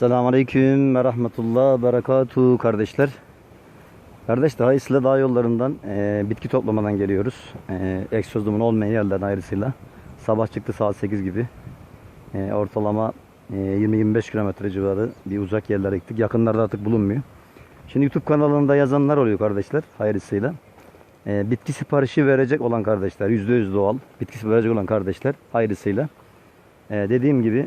Selamun Aleyküm ve Rahmetullah Berekatuhu kardeşler. Kardeşler hayırlısıyla dağ yollarından e, bitki toplamadan geliyoruz. E, egzozumun olmayan yerlerden ayrısıyla. Sabah çıktı saat 8 gibi. E, ortalama e, 20-25 kilometre civarı bir uzak yerlere gittik. Yakınlarda artık bulunmuyor. Şimdi YouTube kanalında yazanlar oluyor kardeşler hayırlısıyla. E, bitki siparişi verecek olan kardeşler, %100 doğal. Bitki siparişi verecek olan kardeşler hayırlısıyla. E, dediğim gibi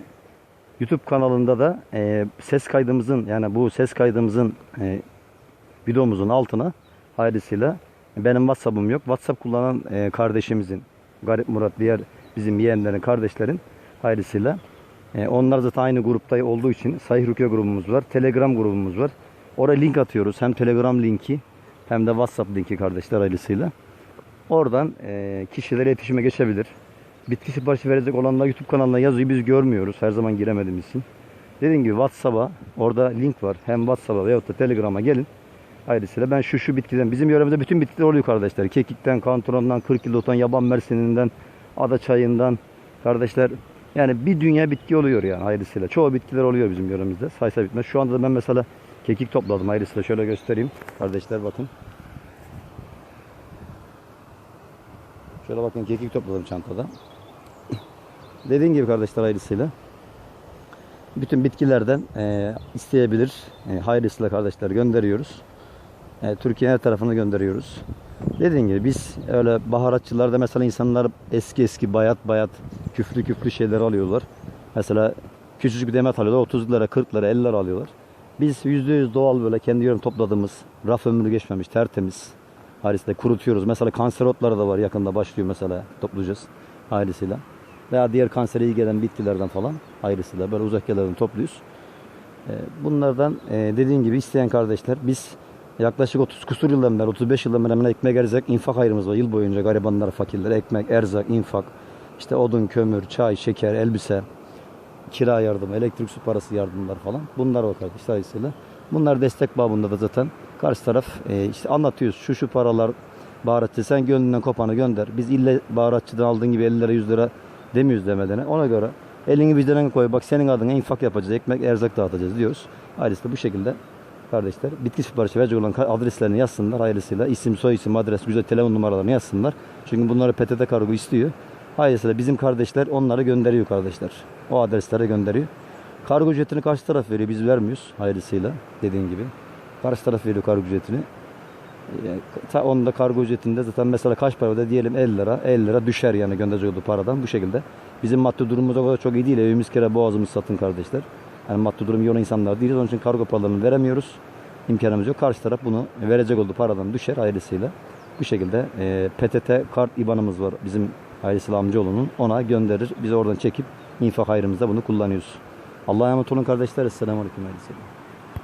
YouTube kanalında da e, ses kaydımızın yani bu ses kaydımızın e, videomuzun altına hayırlısıyla benim WhatsApp'ım yok. WhatsApp kullanan e, kardeşimizin Garip Murat diğer bizim yeğenlerin kardeşlerin hayırlısıyla e, onlar zaten aynı grupta olduğu için Sahih Rukiye grubumuz var. Telegram grubumuz var. Oraya link atıyoruz. Hem Telegram linki hem de WhatsApp linki kardeşler hayırlısıyla. Oradan e, kişiler iletişime geçebilir. Bitki siparişi verecek olanlar YouTube kanalına yazıyor. Biz görmüyoruz. Her zaman giremediğimiz için. Dediğim gibi WhatsApp'a orada link var. Hem WhatsApp'a veyahut da Telegram'a gelin. Ayrısıyla ben şu şu bitkiden bizim yöremizde bütün bitkiler oluyor kardeşler. Kekikten, kantarondan, 40 yıldan, yaban mersininden, ada çayından kardeşler. Yani bir dünya bitki oluyor yani ayrısıyla. Çoğu bitkiler oluyor bizim yöremizde. Saysa bitmez. Şu anda da ben mesela kekik topladım ayrısıyla. Şöyle göstereyim. Kardeşler bakın. Şöyle bakın kekik topladım çantada. Dediğim gibi kardeşler ayrısıyla. Bütün bitkilerden e, isteyebilir. E, hayırlısıyla kardeşler gönderiyoruz. E, Türkiye'nin her tarafına gönderiyoruz. Dediğim gibi biz öyle baharatçılarda mesela insanlar eski eski bayat bayat küflü küflü şeyler alıyorlar. Mesela küçücük bir demet alıyorlar 30 lira 40 lira 50 lira alıyorlar. Biz %100 doğal böyle kendi yorum topladığımız raf ömrü geçmemiş tertemiz Ailesiyle kurutuyoruz. Mesela kanser otları da var yakında başlıyor mesela toplayacağız ailesiyle. Veya diğer kansere iyi gelen bitkilerden falan ayrısıyla böyle uzak yerlerden topluyoruz. Ee, Bunlardan e, dediğim gibi isteyen kardeşler biz yaklaşık 30 kusur yıldan beri 35 yıldan beri ekmek erzak infak ayrımız var. Yıl boyunca garibanlara fakirlere ekmek erzak infak işte odun kömür çay şeker elbise kira yardımı elektrik su parası yardımlar falan bunlar var kardeşler dolayısıyla. Bunlar destek babında da zaten karşı taraf e, işte anlatıyoruz şu şu paralar baharatçı sen gönlünden kopanı gönder. Biz ille baharatçıdan aldığın gibi 50 lira 100 lira demiyoruz demedene. Ona göre elini vicdanına koy bak senin adına infak yapacağız ekmek erzak dağıtacağız diyoruz. Ailesi de bu şekilde kardeşler bitki siparişi verecek olan adreslerini yazsınlar hayırlısıyla. isim soy isim adres güzel telefon numaralarını yazsınlar. Çünkü bunları PTT kargo istiyor. Hayırlısıyla bizim kardeşler onları gönderiyor kardeşler. O adreslere gönderiyor. Kargo ücretini karşı taraf veriyor. Biz vermiyoruz hayırlısıyla dediğin gibi. Karşı taraf veriyor kargo ücretini. Yani, ta onun da kargo ücretinde zaten mesela kaç para öde diyelim 50 lira. 50 lira düşer yani gönderecek olduğu paradan bu şekilde. Bizim maddi durumumuz o kadar çok iyi değil. Evimiz kira boğazımız satın kardeşler. Yani maddi durum olan insanlar değiliz. Onun için kargo paralarını veremiyoruz. İmkanımız yok. Karşı taraf bunu verecek olduğu paradan düşer ailesiyle. Bu şekilde e, PTT kart IBAN'ımız var bizim ailesiyle amcaoğlunun. Ona gönderir. Biz oradan çekip infak hayrımızda bunu kullanıyoruz. Allah'a emanet olun kardeşler. Esselamu Aleyküm. Aleyküm.